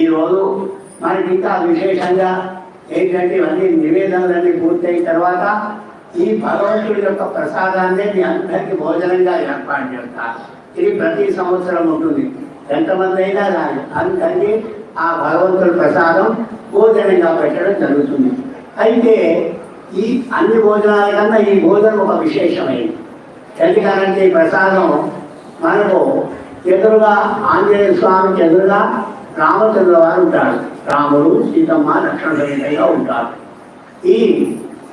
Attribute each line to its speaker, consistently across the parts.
Speaker 1: ఈరోజు మనకి ఇంకా విశేషంగా ఏంటంటే ఇవన్నీ నివేదనలన్నీ పూర్తయిన తర్వాత ఈ భగవంతుడి యొక్క ప్రసాదాన్ని మీ అందరికీ భోజనంగా ఏర్పాటు చేస్తారు ఇది ప్రతి సంవత్సరం ఉంటుంది. ఎంతమంది అయినా రాదు అందరికీ ఆ భగవంతుడి ప్రసాదం భోజనంగా పెట్టడం జరుగుతుంది. అయితే ఈ అన్ని భోజనాల కన్నా ఈ భోజనం ఒక విశేషమైనది ఎందుకంటే ఈ ప్రసాదం మనకు ఎదురుగా ఆంజనేయ స్వామికి ఎదురుగా రామచంద్ర వారు ఉంటాడు రాముడు సీతమ్మ లక్ష్మణ సమేతంగా ఉంటారు. ఈ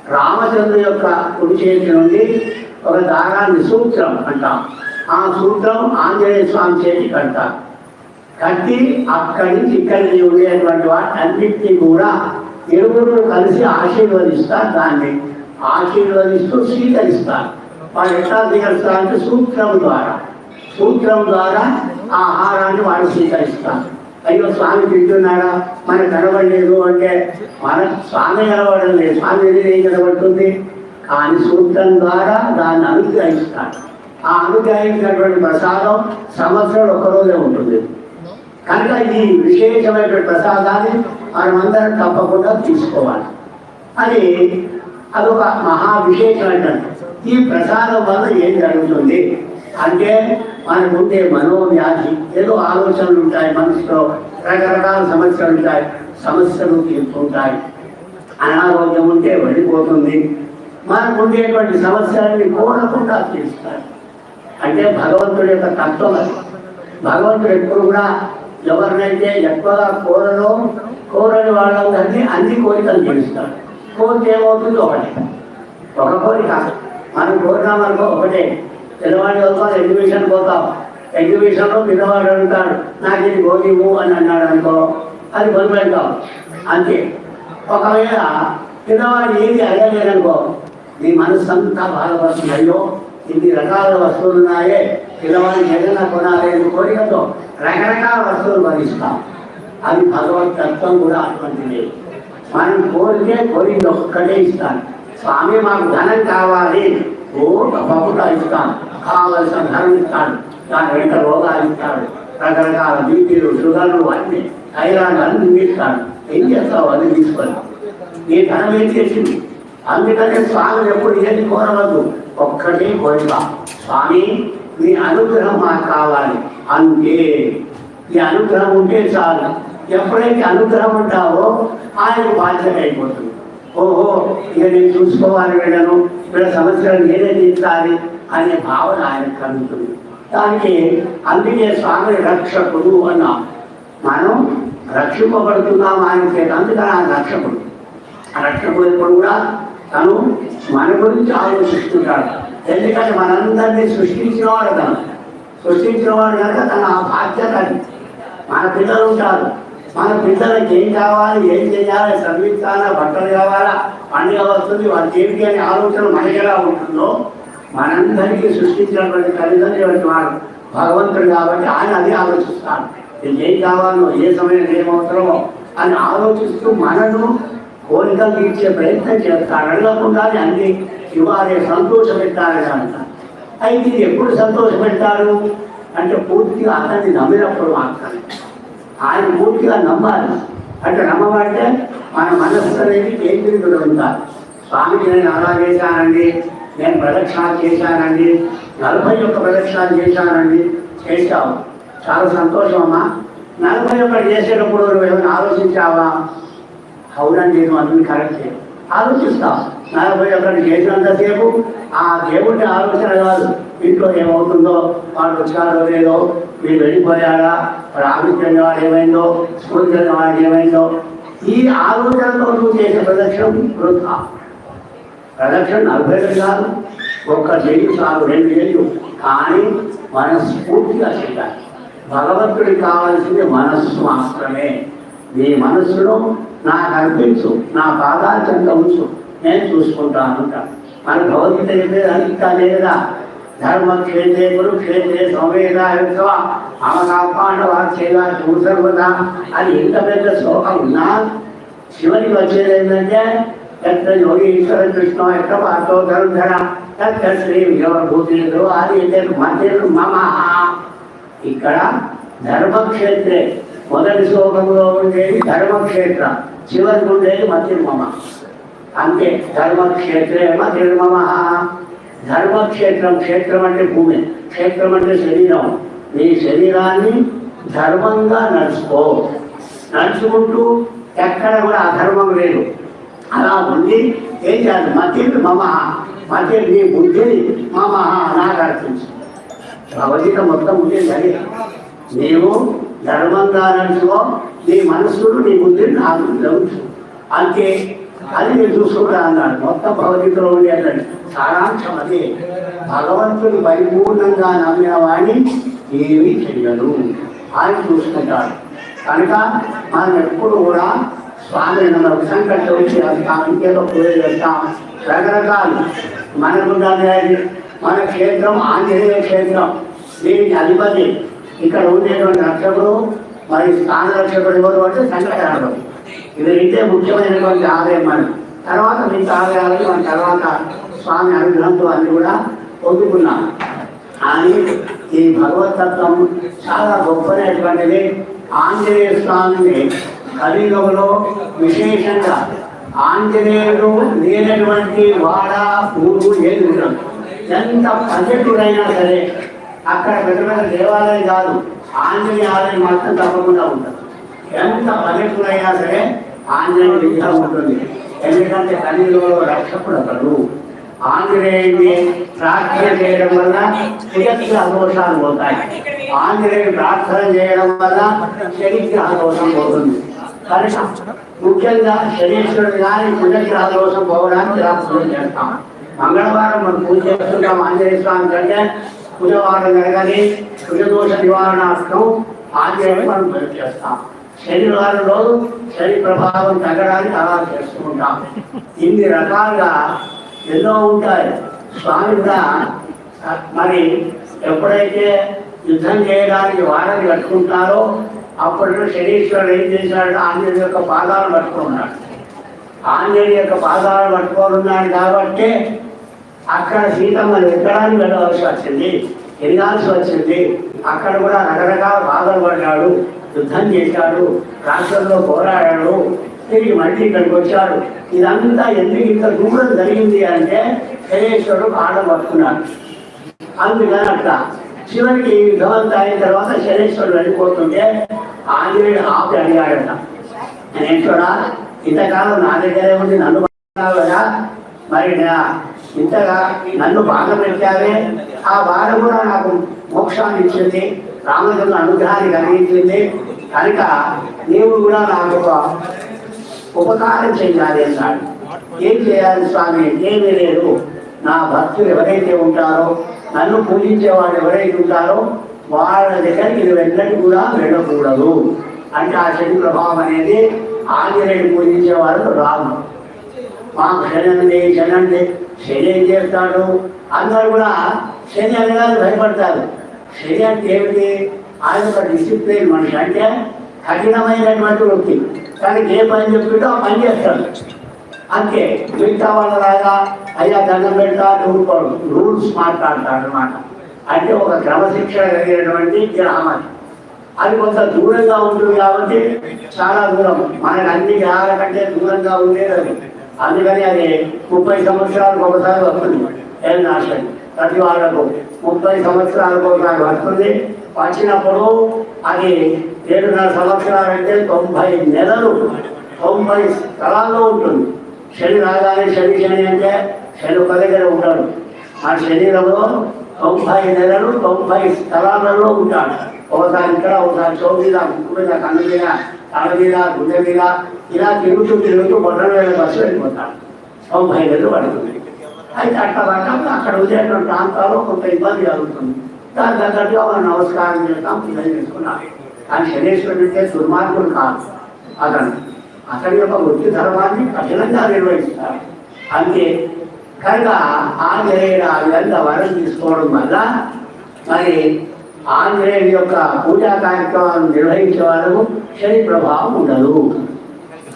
Speaker 1: రామచంద్ర యొక్క కుడి చేతి నుండి ఒక దారాన్ని సూత్రం అంటాం. ఆ సూత్రం ఆంజనేయ స్వామి చేతి కడతారు. కట్టి అక్కడి నుంచి ఇక్కడి ఉండేటువంటి వాటి అన్నింటినీ కూడా ఇరువురు కలిసి ఆశీర్వదిస్తారు. దాన్ని ఆశీర్వదిస్తూ స్వీకరిస్తారు. వాళ్ళు ఎట్లా స్వీకరిస్తారంటే సూత్రం ద్వారా. సూత్రం ద్వారా ఆహారాన్ని వాడు స్వీకరిస్తారు. అయ్యో స్వామి తింటున్నాడా? మనకు కనబడలేదు అంటే మన స్వామి కనబడడం లేదు. స్వామి ఏం కనబడుతుంది? కానీ సూత్రం ద్వారా దాన్ని అనుగ్రహిస్తాడు. ఆ అనుగ్రహించినటువంటి ప్రసాదం సంవత్సరం ఒకరోజే ఉంటుంది. కనుక ఈ విశేషమైనటువంటి ప్రసాదాన్ని మనమందరం తప్పకుండా తీసుకోవాలి. అది అదొక మహా విశేషమైనటువంటి ఈ ప్రసాదం వల్ల ఏం జరుగుతుంది? అంటే మనకు ఉండే మనోవ్యాధి ఏదో ఆలోచనలు ఉంటాయి మనసులో రకరకాల సమస్యలు ఉంటాయి సమస్యలు తీర్చుకుంటాయి అనారోగ్యం ఉంటే వెళ్ళిపోతుంది. మనకు ఉండేటువంటి సమస్యలని కోరకుండా తీరుస్తాయి అంటే భగవంతుడి యొక్క తత్వం అది. భగవంతుడు ఎప్పుడు కూడా ఎవరినైతే ఎక్కువగా కోరలో కోరని వాళ్ళందరినీ అన్ని కోరికలు తీరుస్తాడు కోరిక ఏమవుతుందో? ఒకటి. ఒక కోరిక. మనం కోరినామనుకో ఒకటే. పిల్లవాడి వస్తాం ఎగ్జిబిషన్ పోతాం. ఎగ్జిబిషన్లో పిల్లవాడు అంటాడు నాకు ఇది గోధుము అని అన్నాడు అనుకో అది కొనిపెడతాం అంతే. ఒకవేళ పిల్లవాడు ఏది అడగలేదనుకో నీ మనసు అంతా బాధపడుతుంది. అయ్యో ఇన్ని రకాల వస్తువులు ఉన్నాయే పిల్లవాడికి ఏదైనా కొనాలి అని కోరికతో రకరకాల వస్తువులు భరిస్తాం అది భగవత్ తత్వం కూడా అటువంటిది. మనం కోరితే కోరిక ఒక్కటే ఇస్తాను స్వామి మాకు ధనం కావాలి ఓ తప్పకుండా ఇస్తాను కావలసిన ధనం ఇస్తాడు దాని వెంట రోగాలు ఇస్తాడు రకరకాల బీపీలు షుగర్లు అన్ని థైరాయిడ్ అన్ని ఇస్తాడు ఏం చేస్తావు అది తీసుకొని? ఈ ధనం ఏం చేసింది? అందుకనే స్వామి ఎప్పుడు ఏది కోరవద్దు? ఒక్కటే కోరిక. స్వామి మీ అనుగ్రహం మాకు కావాలి. అంతే ఈ అనుగ్రహం ఉంటే చాలు. ఎప్పుడైతే అనుగ్రహం ఉంటావో ఆయన బాధ్యత అయిపోతుంది. ఓహో ఇక నేను చూసుకోవాలి వీళ్ళను. వీళ్ళ సమస్యలు నేనే తీర్చాలి అనే భావన ఆయన కలుగుతుంది. దానికి అందుకే స్వామి రక్షకుడు అన్నాం మనం రక్షింపబడుతున్నాం ఆయన చేత అందుకని ఆయన రక్షకుడు. రక్షకుడు ఎప్పుడు కూడా తను మన గురించి ఆలోచిస్తుంటాడు. ఎందుకంటే మనందరినీ సృష్టించిన వాడు తను. సృష్టించిన వాడు కనుక తన ఆ బాధ్యత మన పిల్లలు ఉంటారు. మన పిల్లలకి ఏం కావాలి ఏం చేయాలి చదివించాలా బట్టలు కావాలా పండుగ వస్తుంది వాళ్ళకి ఏంటి అనే ఆలోచన మనకి ఎలా ఉంటుందో మనందరికీ సృష్టించినటువంటి తల్లిదండ్రులు వాడు భగవంతుడు కాబట్టి ఆయన అదే ఆలోచిస్తాడు. ఏం కావాలో ఏ సమయం ఏమవసరమో అని ఆలోచిస్తూ మనను కోరికలు తీర్చే ప్రయత్నం చేస్తాడు. అడగకుండా అన్ని ఇవ్వాలి సంతోషపెట్టాలని అంటారు. అయితే ఇది ఎప్పుడు సంతోషపెట్టారు అంటే పూర్తిగా అతన్ని నమ్మినప్పుడు మాత్రమే. ఆయన పూర్తిగా నమ్మాలి. అంటే నమ్మమంటే మన మనస్సు అనేది కేంద్రీకృత ఉంటారు స్వామికి నేను అలా చేశానండి నేను ప్రదక్షిణాలు చేశానండి నలభై ఒక్క ప్రదక్షిణాలు చేశానండి చేశావు. చాలా సంతోషం అమ్మా. నలభై ఒకటి చేసేటప్పుడు నువ్వు ఏమైనా ఆలోచించావా? అవునండి నేను అన్ని కరెక్టే. ఆలోచిస్తాం నలభై ఒకటి చేసినంతసేపు ఆ దేవుడి ఆలోచన కాదు. ఇంట్లో ఏమవుతుందో వాడు వచ్చాడో లేదో మీరు వెళ్ళిపోయాడా వాడు ఆఫీస్కి వాడు ఏమైందో స్కూల్కి వెళ్ళిన ఏమైందో? ఈ ఆలోచనతో నువ్వు చేసే ప్రదక్షిణం వృధా. ప్రదక్షిణ నలభై కాదు ఒక్క చెయ్యి చాలు రెండు చెయ్యు కానీ మనస్ఫూర్తిగా చేయాలి భగవంతుడికి కావాల్సింది మనస్సు మాత్రమే. నీ మనస్సులో నాకు అనిపించు నా పాదాలు చెంత ఉంచు నేను చూసుకుంటాను అంటాడు. మన భగవద్గీత చెప్పేది అంతా లేదా? ధర్మక్షేత్రే క్షేత్రే గురు క్షేత్రే సమేత ఆమె కాపాండవ చేయాల సర్వదా అని ఇంత పెద్ద శ్లోకం ఉన్నా చివరికి వచ్చేది ఏంటంటే పెద్ద యోగి ఈశ్వర కృష్ణ ఎత్ర పాతో ధరుధర తత్ర శ్రీ విజయభూతులు అది మధ్యలు మమ. ఇక్కడ ధర్మక్షేత్రే మొదటి శ్లోకంలో ఉండేది ధర్మక్షేత్ర చివరికి ఉండేది మతిర్మమ అంతే ధర్మక్షేత్రే మధ్య మమ. ధర్మక్షేత్రం క్షేత్రం అంటే భూమి క్షేత్రం అంటే శరీరం. నీ శరీరాన్ని ధర్మంగా నడుచుకో. నడుచుకుంటూ ఎక్కడ కూడా అధర్మం లేదు. అలా ఉండి ఏం చేయాలి? మతి మమ మతి నీ బుద్ధిని మమ నాకు అర్పించు భగవద్గీత మొత్తం ఉండేది అదే నీవు ధర్మంగా నడుచుకో నీ మనసును నీ బుద్ధిని నాకు అంతే అది నేను చూసుకుంటా అన్నాడు. మొత్తం భగవద్గీతలో ఉండేటండి సారాంశం అదే భగవంతుడు పరిపూర్ణంగా నమ్మిన వాడిని ఏమీ చెయ్యడు ఆయన చూసుకుంటాడు. కనుక మనం ఎప్పుడు కూడా స్వామి మన సంకటం వచ్చి వెళ్తాం ఇంకేదో పూజ చేస్తాం. రకరకాలు. మనకు మన క్షేత్రం ఆంజనేయ క్షేత్రం. దీనికి అధిపతి. ఇక్కడ ఉండేటువంటి రక్షకుడు మరి స్థాన రక్షకుడు ఎవరు అంటే సంకటరాడు ఇది రెండే ముఖ్యమైనటువంటి ఆలయం మనం తర్వాత మిగతా ఆలయాలు మన తర్వాత స్వామి అనుగ్రహంతో అన్ని కూడా పొందుకున్నాం. కానీ ఈ భగవతత్వం చాలా గొప్పనటువంటిది ఆంజనేయ స్వామిని కలియుగంలో విశేషంగా ఆంజనేయుడు లేనటువంటి వాడ ఊరు ఏది ఉండదు ఎంత పల్లెటూరైనా సరే అక్కడ పెద్ద పెద్ద దేవాలయం కాదు ఆంజనేయ ఆలయం మాత్రం తప్పకుండా ఉంటుంది. ఎంత పల్లెటూరైనా సరే ఆంజనేయ విగ్రహం ఉంటుంది. ఎందుకంటే కలియుగంలో రక్షకుడు అతడు ఆంజనేయుడిని ప్రార్థన చేయడం వల్ల కుజగ్రహ దోషాలు పోతాయి. ఆంజనేయుడు ప్రార్థన చేయడం వల్ల శనిగ్రహ దోషం పోతుంది. కనుక ముఖ్యంగా శనీశ్వరుడు కానీ కుజగ్రహ దోషం పోవడానికి ప్రార్థన చేస్తాం. మంగళవారం మనం పూజ చేస్తుంటాం ఆంజనేయ స్వామి కంటే. కుజవారం జరగాలి కుజదోష నివారణార్థం ఆంజనేయుడు మనం పూజ చేస్తాం. శనివారం రోజు శని ప్రభావం తగ్గడానికి అలా చేసుకుంటాం ఇన్ని రకాలుగా ఎన్నో ఉంటాయి. స్వామి కూడా మరి ఎప్పుడైతే యుద్ధం చేయడానికి వాడని కట్టుకుంటారో అప్పట్లో శనీశ్వరుడు ఏం చేశాడు? ఆంజనేయ యొక్క పాదాలు పట్టుకున్నాడు. ఆంజనేయ యొక్క పాదాలు పట్టుకోనున్నాడు కాబట్టి అక్కడ సీతమ్మని ఎక్కడానికి వెళ్ళవలసి వచ్చింది? ఎరగాల్సి వచ్చింది. అక్కడ కూడా రకరకాల బాధలు పడ్డాడు యుద్ధం చేశాడు రాష్ట్రంలో పోరాడాడు. తిరిగి మళ్ళీ ఇక్కడికి వచ్చాడు. ఇదంతా ఎందుకు ఇంత దూరం జరిగింది అంటే శనేశ్వరుడు పాట పట్టుకున్నాడు. అందుకని అట్లా చివరికి యుద్ధమంతా అయిన తర్వాత శనేశ్వరుడు వెళ్ళిపోతుంటే ఆంజనేయుడు ఆపి అడిగాడట. శనేశ్వరా ఇంతకాలం నా దగ్గరే ఉండి నన్ను కదా? మరి ఇంతగా నన్ను బాధ పెట్టావే ఆ బాధ కూడా నాకు మోక్షాన్ని ఇచ్చింది. రామచంద్ర అనుగ్రహాన్ని కలిగించింది. కనుక నీవు కూడా నాకు ఉపకారం చేయాలి అన్నాడు ఏం చేయాలి స్వామి? ఏమీ లేదు. నా భక్తులు ఎవరైతే ఉంటారో నన్ను పూజించే వాళ్ళు ఎవరైతే ఉంటారో వాళ్ళ దగ్గరికి ఇది కూడా వెళ్ళకూడదు. అంటే ఆ శని ప్రభావం అనేది ఆంజనేయుడు పూజించే వాళ్ళు రాము. మా శనండి శనండి శని ఏం చేస్తాడు? అందరూ కూడా శని అనగానే భయపడతారు. శని అంటే ఏమిటి? ఆయన ఒక డిసిప్లిన్ మనిషి. అంటే కఠినమైనటువంటి వృత్తి. కానీ ఏ పని చెప్తుంటే ఆ పని చేస్తాడు. అంతే. మిగతా వాళ్ళ రాగా అయ్యా దండం పెడతా ఊరుకోడు రూల్స్ మాట్లాడతాడు అనమాట అంటే ఒక క్రమశిక్షణ కలిగినటువంటి గ్రామం. అది కొంత దూరంగా ఉంటుంది కాబట్టి చాలా దూరం. మనకు అన్ని గ్రహాల కంటే దూరంగా ఉండేది అది. అందుకని అది ముప్పై సంవత్సరాలకు ఒకసారి వస్తుంది. ఏం నాశనం. ప్రతి వాళ్ళకు ముప్పై సంవత్సరాలకు ఒకసారి వస్తుంది. వచ్చినప్పుడు అది ఏడున్నర సంవత్సరాలు అంటే తొంభై నెలలు. తొంభై స్థలాల్లో ఉంటుంది. శని రాగానే శని శని అంటే శని ఒక దగ్గర ఉంటాడు. ఆ శరీరంలో తొంభై నెలలు తొంభై స్థలాలలో ఉంటాడు. ఒకసారి ఇక్కడ ఒకసారి చోటు మీద ముక్కు మీద కన్ను మీద తల మీద గుండె మీద ఇలా తిరుగుతూ తిరుగుతూ మొదల వేల బస్సు వెళ్ళిపోతాడు. తొంభై నెలలు పడుతుంది. అయితే అట్లా పడ్డప్పుడు అక్కడ ఉండేటువంటి ప్రాంతాల్లో కొంత ఇబ్బంది కలుగుతుంది దాని తగ్గట్టుగా మనం నమస్కారం చేస్తాం పిల్లలు చేసుకున్నాం. కానీ శనేశ్వరుడు అంటే దుర్మార్గుడు కాదు. అతను అతని యొక్క వృత్తి ధర్మాన్ని కఠినంగా నిర్వహిస్తారు అంతే కనుక ఆంజనేయుడు ఆ విధంగా వరం తీసుకోవడం వల్ల మరి ఆంజనేయుడి యొక్క పూజా కార్యక్రమాలను నిర్వహించే వాళ్ళకు శని ప్రభావం ఉండదు.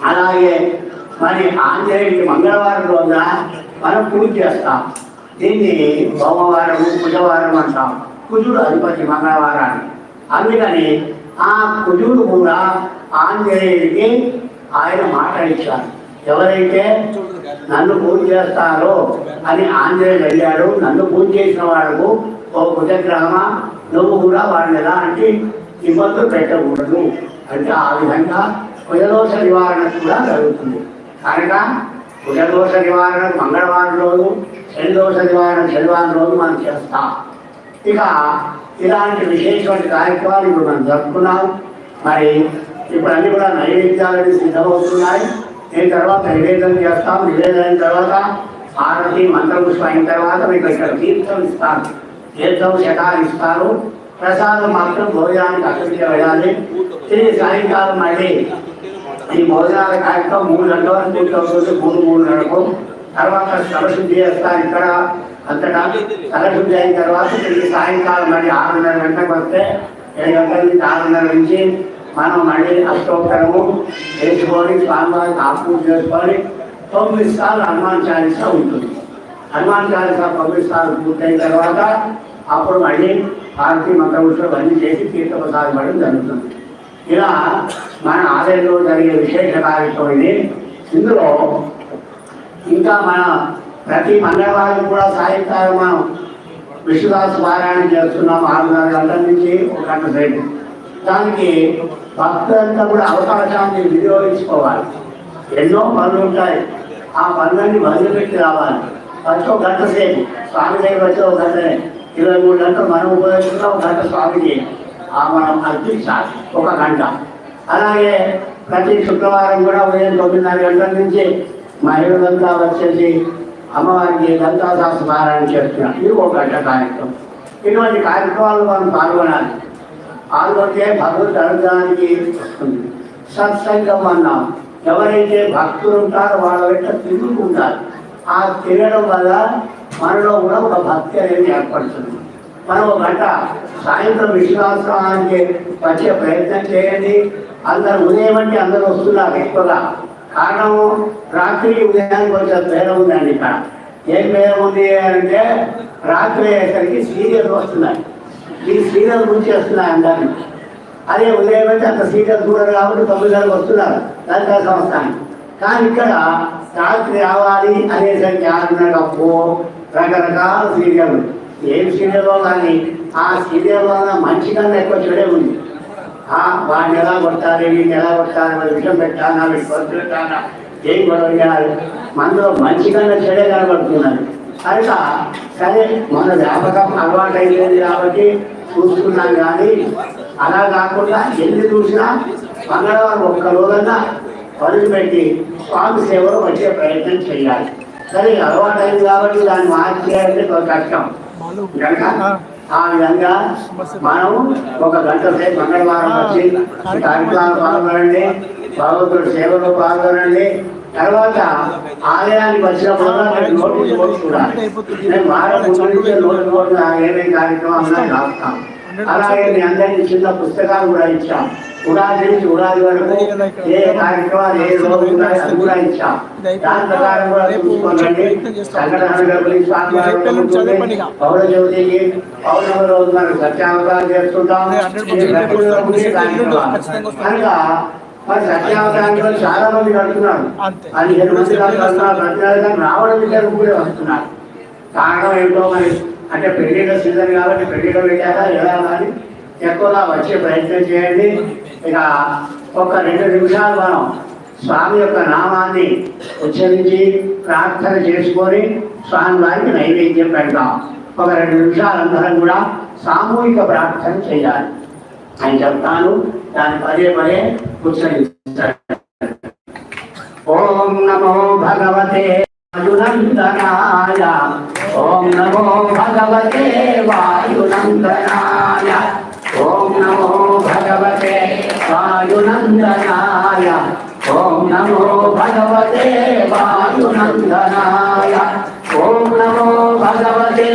Speaker 1: అలాగే మరి ఆంజనేయుడికి మంగళవారం రోజున మనం పూజ చేస్తాం. దీన్ని సోమవారం బుధవారం అంటాం. కుజుడు అధిపతి మంగళవారాన్ని. అందుకని ఆ కుజుడు కూడా ఆంజనేయుడికి ఆయన మాట ఇచ్చారు ఎవరైతే నన్ను పూజ చేస్తారో అని ఆంజనేయుడు అడిగాడు నన్ను పూజ చేసిన వాళ్ళకు ఓ కుజగ్రహమ? నువ్వు కూడా వాడిని ఎలాంటి ఇబ్బందులు పెట్టకూడదు. అంటే ఆ విధంగా కుజదోష నివారణ కూడా జరుగుతుంది. కనుక కుజదోష నివారణ మంగళవారం రోజు శని దోష నివారణ శనివారం రోజు మనం చేస్తాం. ఇక ఇలాంటి విశేషమైన కార్యక్రమాలు ఇప్పుడు మనం జరుపుకున్నాం మరి ఇప్పుడు అన్ని కూడా నైవేద్యాలని సిద్ధమవుతున్నాయి. దీని తర్వాత నివేదన చేస్తాం నివేదన అయిన తర్వాత ఆరతి మంత్రపుష్పం అయిన తర్వాత మీకు ఇక్కడ తీర్థం ఇస్తాను తీర్థం శతాలు ఇస్తారు. ప్రసాదం మాత్రం భోజనానికి అక్కడికి వెళ్ళాలి తిరిగి సాయంకాలం మళ్ళీ ఈ భోజనాల కార్యక్రమం మూడు గంటల వరకు పూర్తి అవుతుంది మూడు మూడు గంటలకు తర్వాత శవశుద్ధి చేస్తారు ఇక్కడ. అంతటా శవశుద్ధి అయిన తర్వాత తిరిగి సాయంకాలం మళ్ళీ ఆరున్నర గంటలకు వస్తే ఏడు గంటల నుంచి ఆరున్నర నుంచి మనం మళ్ళీ అష్టోత్తరము చేసుకొని స్వామివారికి ఆపూజ చేసుకొని తొమ్మిది సార్లు హనుమాన్ చాలీస ఉంటుంది. హనుమాన్ చాలీస తొమ్మిది సార్లు పూర్తయిన తర్వాత అప్పుడు మళ్ళీ ఆరతి ఉత్సవం అన్నీ చేసి తీర్థప్రసాదం జరుగుతుంది. ఇలా మన ఆలయంలో జరిగే విశేష కార్యక్రమం ఇది ఇందులో ఇంకా మన ప్రతి మంగళవారం కూడా సాయంకాలం మనం విశ్వదాస పారాయణం చేస్తున్నాం ఆరున్నర గంటల నుంచి ఒక గంట సేపు. దానికి భక్తులంతా కూడా అవకాశాన్ని వినియోగించుకోవాలి. ఎన్నో పనులు ఉంటాయి. ఆ పనులన్నీ వదిలిపెట్టి రావాలి. ఫస్ట్ ఒక గంట సేపు. స్వామి దగ్గర వచ్చే ఒక గంటనే ఇరవై మూడు గంటలు మనం ఉపయోగించుకున్న ఒక గంట స్వామికి ఆ మనం అర్పించాలి. ఒక గంట. అలాగే ప్రతి శుక్రవారం కూడా ఉదయం తొమ్మిదిన్నర గంటల నుంచి మహిళలంతా వచ్చేసి అమ్మవారికి దంతాశాస్త్ర పారాయణ చేస్తున్నాం ఇది ఒక గంట కార్యక్రమం. ఇటువంటి కార్యక్రమాలు మనం పాల్గొనాలి. పాల్గొంటే భగవద్ అనుగ్రహానికి వస్తుంది. సత్సంగం అన్నాం. ఎవరైతే భక్తులు ఉంటారో వాళ్ళ వెంట తిరుగుతుంటారు ఆ తిరగడం వల్ల మనలో కూడా ఒక భక్తి అనేది ఏర్పడుతుంది. మనం ఒక గంట సాయంత్రం విశ్వాసానికి వచ్చే ప్రయత్నం చేయండి. అందరు ఉదయం అంటే అందరూ వస్తున్నారు ఎక్కువగా. కారణం రాత్రికి ఉదయానికి కొంచెం భేదం ఉందండి ఇక్కడ. ఏం భేదం ఉంది అంటే రాత్రి అయ్యేసరికి సీరియల్ వస్తున్నాయి. ఈ సీరియల్ గురించి వస్తున్నాయి అందరినీ. అదే ఉదయం అంటే అంత సీరియల్ చూడరు కాబట్టి తొమ్మిది వస్తున్నారు. దసరా సంస్థానికి కానీ ఇక్కడ రాత్రి రావాలి అనేసరికి ఆరున్నర అప్పు రకరకాల సీరియల్ ఏం సీరియల్లో కానీ ఆ సీరియల్లో మంచి కన్నా ఎక్కువ చెడే ఉంది. వాడిని ఎలా కొట్టాలి వీడిని ఎలా కొట్టాలి మరి విషయం పెట్టానా వీడి కొడుకు పెట్టానా? ఏం గొడవ చేయాలి? మనలో మంచి కన్నా చెడే కనబడుతున్నారు. కనుక సరే మన వ్యాపకం అలవాటు అయిపోయింది కాబట్టి చూసుకున్నాం కానీ అలా కాకుండా ఎన్ని చూసినా మంగళవారం ఒక్క రోజన్నా పనులు పెట్టి స్వామి సేవలో వచ్చే ప్రయత్నం చేయాలి. సరే అలవాటు అయింది కాబట్టి దాన్ని మార్చేయాలంటే కష్టం. కనుక ఆ విధంగా మనం ఒక గంట సేపు మంగళవారం వచ్చి కార్యక్రమాలు పాల్గొనండి భగవంతుడు సేవలో పాల్గొనండి. తర్వాత ఆలయానికి వచ్చినప్పుడు నోటీస్ బోర్డు చూడాలి నేను వారం ముందు నుంచే నోటీస్ బోర్డు ఏమేమి కార్యక్రమం ఉన్నాయి రాస్తాం అలాగే మీ అందరికీ చిన్న పుస్తకాలు కూడా ఇచ్చాం. ఉగాది నుంచి ఉగాది వరకు ఏ కార్యక్రమాలు ఏ రోజు అది కూడా ఇచ్చాం. దాని ప్రకారం కూడా స్వామి పౌర జ్యోతికి పౌర్ణమి రోజు మనం సత్యావతారం చేస్తుంటాం. కనుక మరి సత్యావతారంలో చాలా మంది కడుతున్నారు. పదిహేను మంది కడుతున్నారు. ప్రతి నెల రావడం ఇద్దరు కూడా వస్తున్నారు. కారణం ఏంటో మరి అంటే పెళ్ళిళ్ళ సీజన్ కాబట్టి పెళ్ళిలో పెట్టారా ఎలా అని ఎక్కువగా వచ్చే ప్రయత్నం చేయండి. ఇక ఒక రెండు నిమిషాలు మనం స్వామి యొక్క నామాన్ని ఉచ్చరించి ప్రార్థన చేసుకొని స్వామి వారికి నైవేద్యం పెడతాం. ఒక రెండు నిమిషాలు అందరం కూడా సామూహిక ప్రార్థన చేయాలి. అని చెప్తాను దాన్ని పదే పదే ఉచ్చరించాలి ఓం నమో భగవతే वायुनन्दनाय ॐ नमो भगवते वायुनन्दनाय ॐ नमो भगवते वायुनन्दनाय ॐ नमो भगवते वायुनन्दनाय ॐ नमो भगवते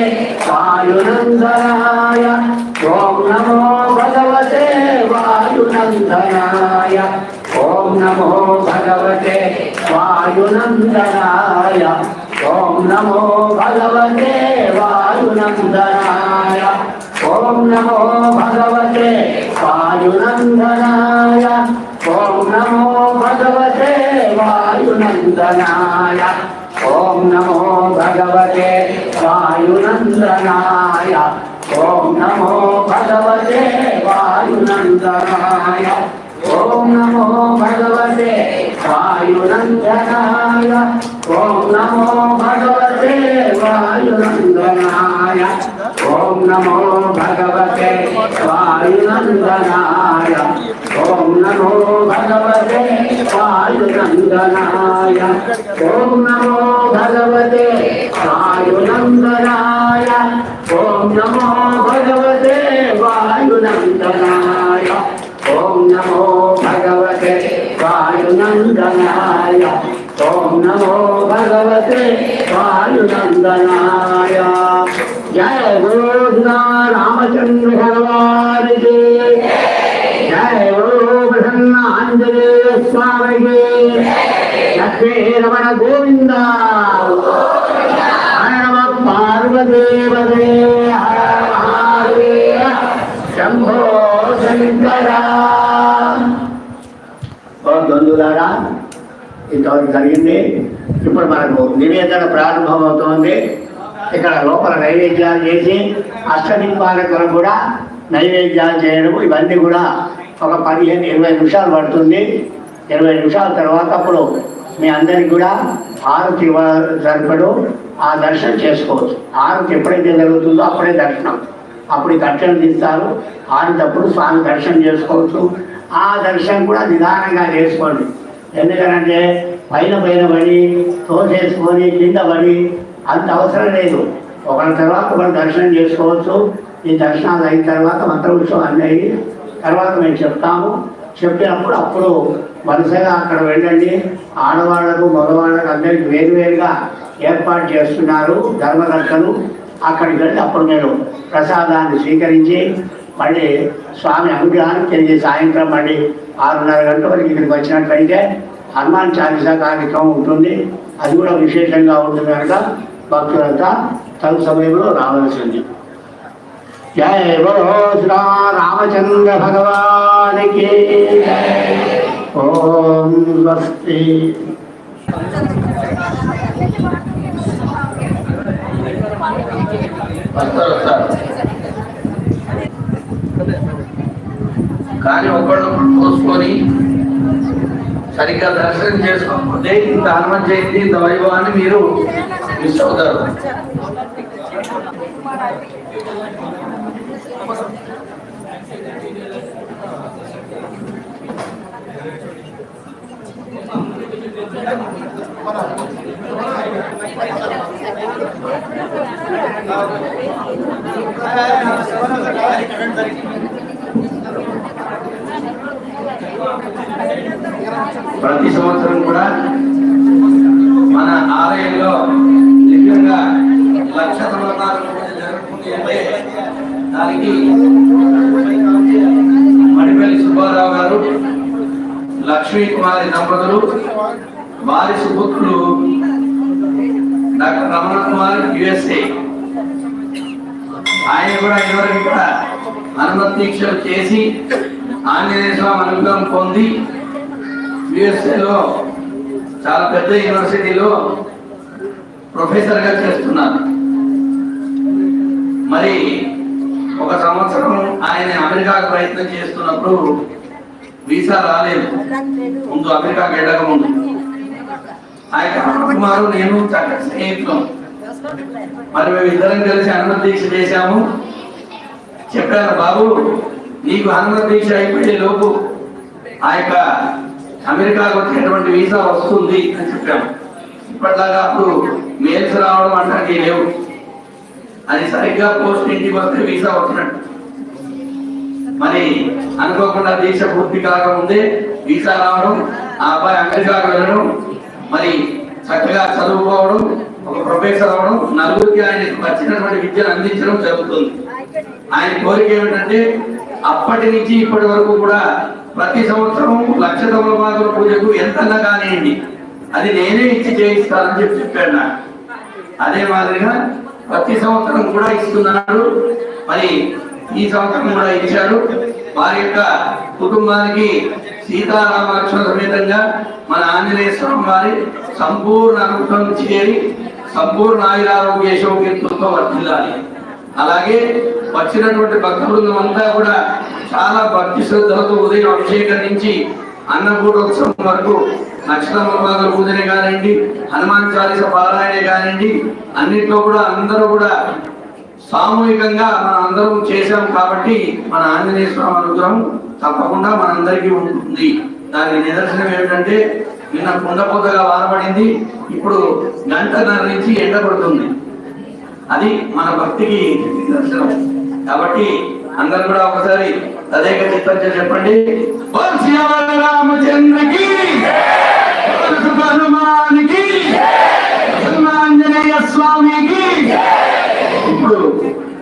Speaker 1: वायुनन्दनाय ॐ नमो भगवते वायुनन्दनाय ॐ नमो भगवते వాయునందనాయ ఓం నమో భగవతే వాయునందనాయ ఓం నమో భగవతే వాయునందనాయ ఓం నమో భగవతే వాయునందనాయ ఓం నమో భగవతే వాయునందనాయ ఓం నమో భగవతే వాయునందనాయ ఓం నమో భగవతే वायुनन्दनाय ॐ नमो भगवते वायुनन्दनाय ॐ नमो भगवते वायुनन्दनाय ॐ नमो भगवते वायुनन्दनाय ॐ नमो भगवते वायुनन्दनाय ॐ नमो वायुनन्दनाय ॐ नमो भगवते वायुनन्दनाय जय गोष्णा रामचन्द्र भगवान् की जय गो प्रसन्न आञ्जनेय स्वामी लक्ष्मीरमण गोविन्दा ఇంతవరకు జరిగింది. ఇప్పుడు మనకు నివేదన ప్రారంభం అవుతోంది ఇక్కడ లోపల నైవేద్యాలు చేసి అష్టదిక్పాలకులు కూడా నైవేద్యాలు చేయడం ఇవన్నీ కూడా ఒక పదిహేను ఇరవై నిమిషాలు పడుతుంది. ఇరవై నిమిషాల తర్వాత అప్పుడు మీ అందరికి కూడా ఆరుతి జరపడు ఆ దర్శనం చేసుకోవచ్చు. ఆరుతి ఎప్పుడైతే జరుగుతుందో అప్పుడే దర్శనం. అప్పుడు దర్శనం తీస్తారు. ఆడినప్పుడు స్వామి దర్శనం చేసుకోవచ్చు. ఆ దర్శనం కూడా నిదానంగా చేసుకోండి. ఎందుకంటే పైన పైన పడి తోసేసుకొని కింద పడి అంత అవసరం లేదు. ఒకరి తర్వాత ఒకరు దర్శనం చేసుకోవచ్చు. ఈ దర్శనాలు అయిన తర్వాత మంత్ర ఉత్సవం అయ్యి తర్వాత మేము చెప్తాము. చెప్పినప్పుడు అప్పుడు వరుసగా అక్కడ వెళ్ళండి. ఆడవాళ్ళకు మగవాళ్ళకు అందరికి వేరువేరుగా ఏర్పాటు చేస్తున్నారు ధర్మకర్తలు. అక్కడికి వెళ్ళి అప్పుడు నేను ప్రసాదాన్ని స్వీకరించి మళ్ళీ స్వామి అనుగ్రహానికి తిరిగి సాయంత్రం మళ్ళీ ఆరున్నర గంటల వరకు ఇక్కడికి వచ్చినట్లయితే హనుమాన్ చాలీసా కార్యక్రమం ఉంటుంది. అది కూడా విశేషంగా ఉంటుంది కనుక భక్తులంతా తగు సమయంలో రావాల్సింది. జయ బలో శ్రీ రామచంద్ర భగవానికి. ఓం స్వస్తి.
Speaker 2: కానీ ఒకళ్ళు పోసుకొని సరిగ్గా దర్శనం చేసుకోకపోతే ఇంత హనుమ జయంతి ఇంత వైభవాన్ని మీరు మిస్ అవుతారు ప్రతి సంవత్సరం కూడా మన ఆలయంలో నిజంగా లక్ష సంవత్సరాల పూజ దానికి మడిపల్లి సుబ్బారావు గారు లక్ష్మీ కుమారి దంపతులు వారి సుపుత్రులు డాక్టర్ రమణ కుమార్ యుఎస్ఏ. ఆయన కూడా ఇవరికి కూడా అనుమతి దీక్షలు చేసి ఆంజనేయ స్వామి అనుగ్రహం పొంది పెద్ద యూనివర్సిటీలో ప్రొఫెసర్గా చేస్తున్నాను. చేస్తున్నారు మరి ఒక సంవత్సరం ఆయన అమెరికాకు ప్రయత్నం చేస్తున్నప్పుడు వీసా రాలేదు. ముందు అమెరికాకు వెళ్ళక ముందు. ఆ యొక్క కుమారు నేను చక్కటి స్నేహితులం. మరి మేము ఇద్దరం కలిసి అన్న దీక్ష చేశాము. చెప్పాను బాబు నీకు అన్న దీక్ష అయిపోయే లోపు ఆ యొక్క అమెరికాకు వచ్చేటువంటి వీసా వస్తుంది అని చెప్పాము. ఇప్పటిలాగా అప్పుడు మెయిల్స్ రావడం అంటే లేవు. అది సరిగ్గా పోస్ట్ ఇంటికి వస్తే వీసా వచ్చినట్టు మరి అనుకోకుండా దేశ పూర్తి కాకముందే వీసా రావడం ఆ అబ్బాయి అమెరికాకు వెళ్ళడం మరి చక్కగా చదువుకోవడం ఒక ప్రొఫెసర్ అవడం నలుగురికి ఆయన వచ్చినటువంటి విద్యను అందించడం జరుగుతుంది. ఆయన కోరిక ఏమిటంటే అప్పటి నుంచి ఇప్పటి వరకు కూడా ప్రతి సంవత్సరం లక్ష తమలపాకుల పూజకు ఎంతన్నా కానివ్వండి. అది నేనే ఇచ్చి చేయిస్తానని చెప్పి చెప్పాడు నాకు అదే మాదిరిగా ప్రతి సంవత్సరం కూడా ఇస్తున్నాడు మరి ఈ సంవత్సరం కూడా ఇచ్చారు. వారి యొక్క కుటుంబానికి సీతారామ సమేతంగా మన ఆంజనేయ స్వామి వారి సంపూర్ణ అనుగ్రహం చేరి సంపూర్ణ ఆయురారోగ్య శోకీర్తులతో వర్తిల్లాలి. అలాగే వచ్చినటువంటి భక్త బృందం అంతా కూడా చాలా భక్తి శ్రద్ధలతో ఉదయం అభిషేకం నుంచి అన్నకూటోత్సవం వరకు నక్షత్ర పూజనే కానివ్వండి హనుమాన్ చాలీస పారాయణే కానివ్వండి అన్నిట్లో కూడా అందరూ కూడా సామూహికంగా మన అందరం చేశాం కాబట్టి మన ఆంజనేయ స్వామి అనుగ్రహం తప్పకుండా మనందరికీ ఉంటుంది దానికి నిదర్శనం ఏమిటంటే నిన్న కుండపోతగా వారపడింది ఇప్పుడు గంటన్నర నుంచి ఎండ పడుతుంది అది మన భక్తికి నిదర్శనం. కాబట్టి అందరు కూడా ఒకసారి తదేక చిత్తంగా చెప్పండి. రామచంద్రకి హనుమానికి హనుమాంజనేయ స్వామికి. ఇప్పుడు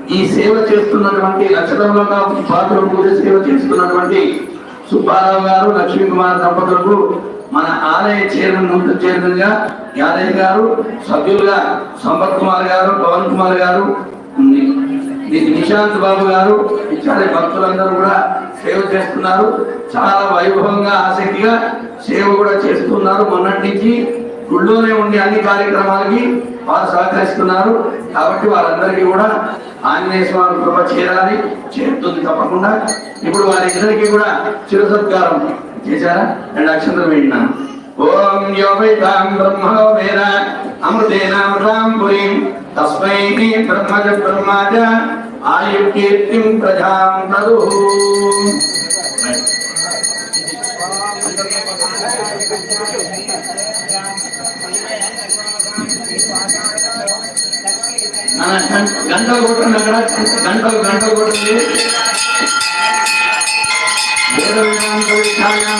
Speaker 2: ఈ సేవ చేస్తున్నటువంటి లక్షణంలో పాత్ర పూజ సేవ చేస్తున్నటువంటి సుబ్బారావు గారు లక్ష్మీ కుమార్ దంపతులకు మన ఆలయ చైర్మన్ నూతన చైర్మన్గా యాదయ్య గారు సభ్యులుగా సంపత్ కుమార్ గారు పవన్ కుమార్ గారు ని- నిశాంత్ బాబు గారు ఇత్యాది భక్తులందరూ కూడా సేవ చేస్తున్నారు. చాలా వైభవంగా ఆసక్తిగా సేవ కూడా చేస్తున్నారు. మొన్నటి నుంచి గుళ్ళోనే ఉండే అన్ని కార్యక్రమాలకి వారు సహకరిస్తున్నారు. కాబట్టి వారందరికీ కూడా ఆంజనేయ స్వామి కృప చేరాలి. చేరుతుంది తప్పకుండా. ఇప్పుడు వారిద్దరికీ కూడా చిరు సత్కారం చేశారా? రెండు అక్షంతలు వింటున్నాను ఓం యోగైతాం బ్రహ్మ వేద అమృతేనామృతాం పురీం తస్మై బ్రహ్మజ బ్రహ్మాజ ఆయుర్కీర్తిం ప్రజాం ప్రదు. గంట గం- కొట్టండి అక్కడ. గంటలు గంట కొట్టండి. వేద వేదాంత విచార్యాం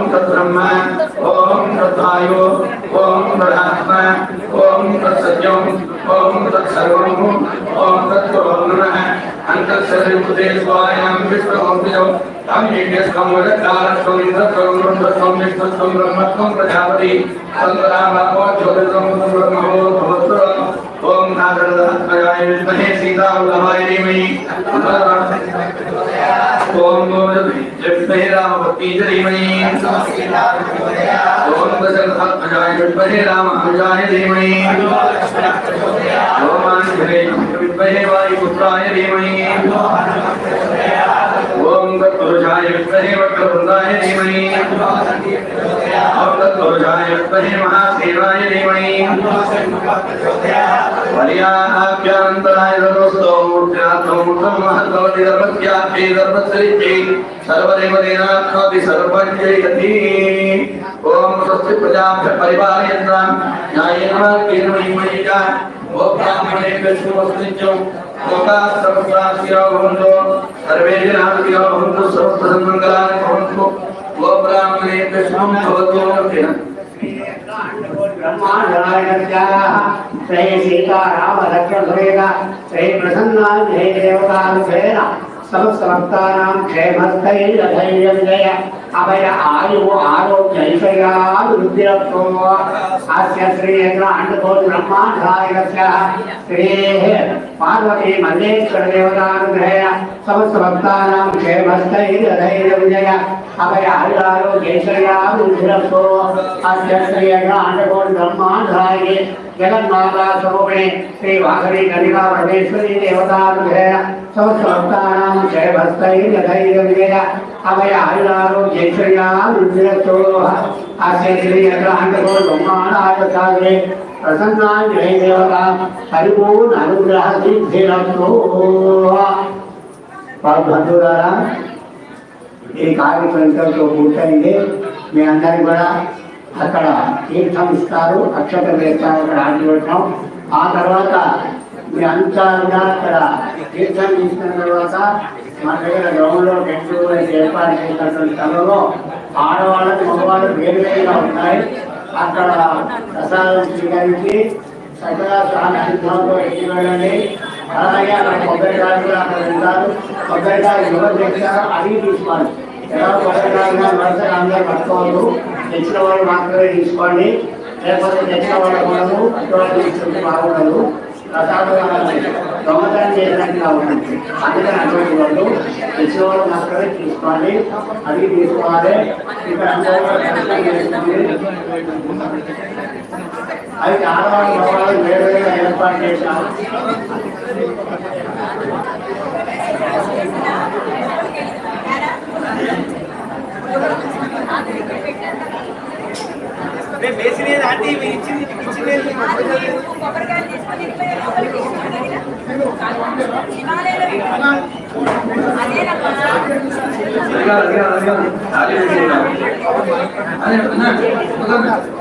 Speaker 2: तद्ब्रह्म ओम तद्वायो ओम तदात्मा। ओम तत्सत्यम ओम तत्सर्वम। ओम तत्त्वभवनः अन्तःसरिपुदेशवायं विश्वमोऽप्यो तं यज्ञस्थं वदकारस्त्वं इन्द्रत्वं ब्रह्मत्वं विष्णुत्वं ब्रह्मत्वं प्रजापति। तन्द्रामो ज्योतिर्तं ब्रह्मो भवत्व ओम नारदात्मजाय विद्महे सीतावल्लभाय धीमहि తదాత్మ ఓం తత్సత్యం ఓం తత్సర్వం ఓం తత్వవర్ణః అంతఃసర్వభూతే స్వాయాం విశ్వమంతిజం తం యజ్ఞస్కం వదకారస్వం ఇంద్రస్వం బ్రహ్మస్వం విష్ణుస్వం బ్రహ్మస్వం ప్రజాపతి तत्पुरुषायुक्तने वक्रवृंदाय धीमहि। और तत्पुरुषायुक्तने महासेवाय धीमहि। बलियाप्यान्तराय सर्वस्तो मूर्त्यात्ममूर्तं महतो निरपत्याप्ये सर्वस्रित्ये सर्वदेवदेनात्मति सर्वज्ञयति ॐ स्वस्ति प्रजाभ्य परिपालयन्तां। न्यायेन वाक्येन मयि मयिका भोक्तां मयि कृष्णमस्तित्यं लोकास्तस्यास्यो भवन्तु सर्वे जनास्यो भवन्तु। सर्वप्रसन्मङ्गलानि भवन्तु गोब्राह्मणेभ्यः समं भवतु ब्रह्माण्डरायणस्याः, जय सीतारामलक्ष्मणेन जय प्रसन्नान् जय देवतान् जय राम న్యాయేన మార్గేణ
Speaker 1: అభయ ఆయు ఆరోగ్య అస్య శ్రీయేంద్రాండకోటి బ్రహ్మాండాయకస్య శ్రీ పార్వతీ మల్లేశ్వర దేవతానుగ్రహేణ సమస్త భక్తానాం క్షేమస్థైర్యధైర్య విజయ అభయ జగన్మాతా స్వరూపిణి శ్రీ వాసవి కనికా పరమేశ్వరి దేవతానుగ్రహ సమస్త భక్తానాం క్షేమస్థైర్యధైర్య విజయ అభయ సాగరే ప్రసన్నాంజలి దేవత పరిపూర్ణ అనుగ్రహ సిద్ధిరస్తో బంధువులారా ఈ కార్యక్రమంతో పూర్తయింది మీ అందరికి కూడా అక్కడ తీర్థం ఇస్తారు అక్షతం వేస్తారు అక్కడ ఆడి పెట్టాం ఆ తర్వాత మీ అంతా అక్కడ తీర్థం తీసుకున్న తర్వాత మన దగ్గర గ్రౌండ్లో టెంట్ వేసి ఏర్పాటు చేసినటువంటి స్థలంలో ఆడవాళ్ళకి మగవాళ్ళు వేరు వేరుగా ఉంటాయి. అక్కడ ప్రసాదం స్వీకరించి చక్కగా స్వామి అనుభవంతో ఎక్కి వెళ్ళండి. అలాగే అక్కడ కొబ్బరికాయలు అక్కడ ఉంటారు. కొబ్బరికాయ ఎవరు తెచ్చారో అడిగి తీసుకోండి ఎలా కొబ్బరికాయలు వరుసగా అందరూ పట్టుకోవద్దు తెచ్చిన వాళ్ళు మాత్రమే తీసుకోండి. లేకపోతే తెచ్చిన వాళ్ళ మనము అటువంటి తీసుకుంటే బాగుండదు. ప్రసాదం దొంగతనం చేసినట్టుగా ఉంటుంది అందుకని అటువంటి వాళ్ళు తెచ్చిన వాళ్ళు మాత్రమే తీసుకోండి. అడిగి తీసుకోవాలి. ఇక్కడ అందరూ కూడా అది ఆడవాళ్ళు మగవాళ్ళు వేరు వేరుగా ఏర్పాటు
Speaker 3: ఇచ్చింది
Speaker 4: కొబ్బరికాయలు తీసుకొని అదేనమ్మా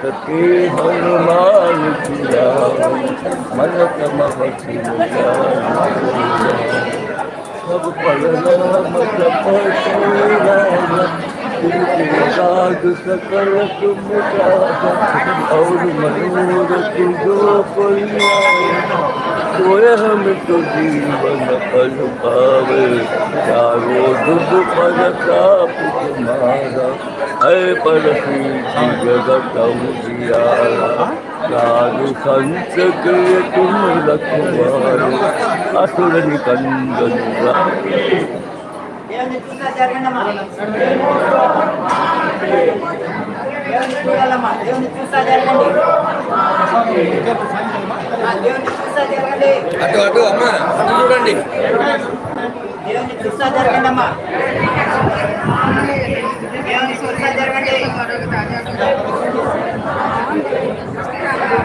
Speaker 5: सती हनुमान मनोकम सब पढ़ सकल तुम और मनोरथ जो परिया सोए हम तो जीवन फल पावे चारो दुख पर ताप तुम्हारा है पर जगत उजियारा साधु संत के तुम रखवारे असुर निकंदन
Speaker 3: దేవుని చూసా జరగండమ్మా దేవుని చూడాలమ్మా దేవుని చూసా జరగండి
Speaker 2: అటు అటు అమ్మా అటు చూడండి.
Speaker 3: దేవుని చూస్తా జరగండి అమ్మా దేవుని చూస్తా జరగండి.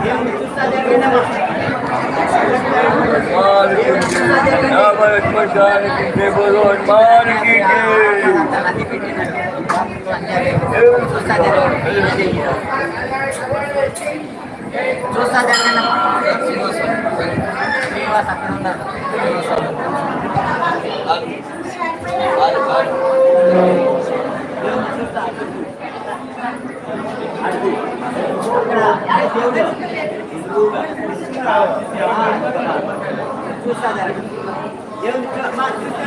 Speaker 3: దేవుని
Speaker 5: చూస్తా జరగండి అమ్మా దేవుని
Speaker 3: చూస్తా జరగండి. చూస్తా జరిగిన శ్రీనివాస్ అక్కడ ఉన్నారు చూస్తా జరిగింది దేవుని చూ- అమ్మా, చూసా